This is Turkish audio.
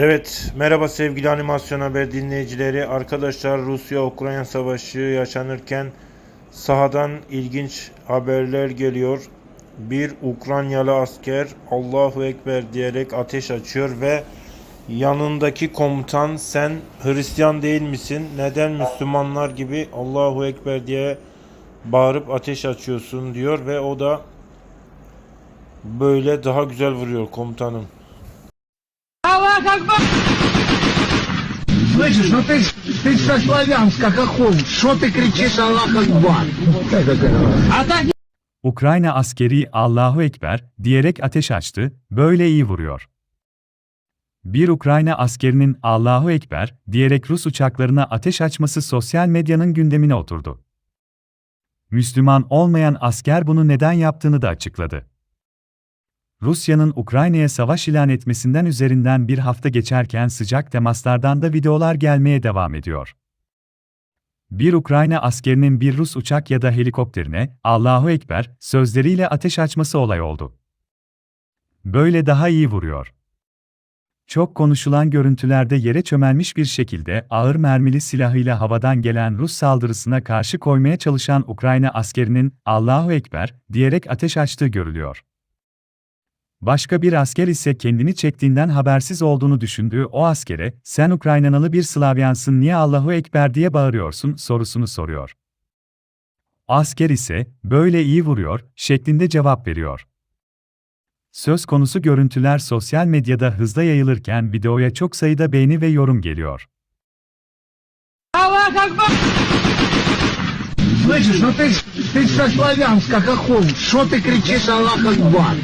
Evet, merhaba sevgili animasyon haber dinleyicileri. Arkadaşlar Rusya-Ukrayna savaşı yaşanırken sahadan ilginç haberler geliyor. Bir Ukraynalı asker Allahu Ekber diyerek ateş açıyor ve yanındaki komutan sen Hristiyan değil misin? Neden Müslümanlar gibi Allahu Ekber diye bağırıp ateş açıyorsun diyor ve o da böyle daha güzel vuruyor komutanım. Слышишь, ну ты, ж- ты ж со славянска хохол, что ты кричишь Аллах Акбар? А так Ukrayna askeri Allahu Ekber diyerek ateş açtı, böyle iyi vuruyor. Bir Ukrayna askerinin Allahu Ekber diyerek Rus uçaklarına ateş açması sosyal medyanın gündemine oturdu. Müslüman olmayan asker bunu neden yaptığını da açıkladı. Rusya'nın Ukrayna'ya savaş ilan etmesinden üzerinden bir hafta geçerken sıcak temaslardan da videolar gelmeye devam ediyor. Bir Ukrayna askerinin bir Rus uçak ya da helikopterine Allahu Ekber sözleriyle ateş açması olay oldu. Böyle daha iyi vuruyor. Çok konuşulan görüntülerde yere çömelmiş bir şekilde ağır mermili silahıyla havadan gelen Rus saldırısına karşı koymaya çalışan Ukrayna askerinin Allahu Ekber diyerek ateş açtığı görülüyor. Başka bir asker ise kendini çektiğinden habersiz olduğunu düşündüğü o askere, sen Ukraynalı bir Slavyansın niye Allahu Ekber diye bağırıyorsun sorusunu soruyor. Asker ise, böyle iyi vuruyor, şeklinde cevap veriyor. Söz konusu görüntüler sosyal medyada hızla yayılırken videoya çok sayıda beğeni ve yorum geliyor. Слышишь, ну ты, ж- ты ж со славянска хохол, что ты кричишь Аллах Акбар?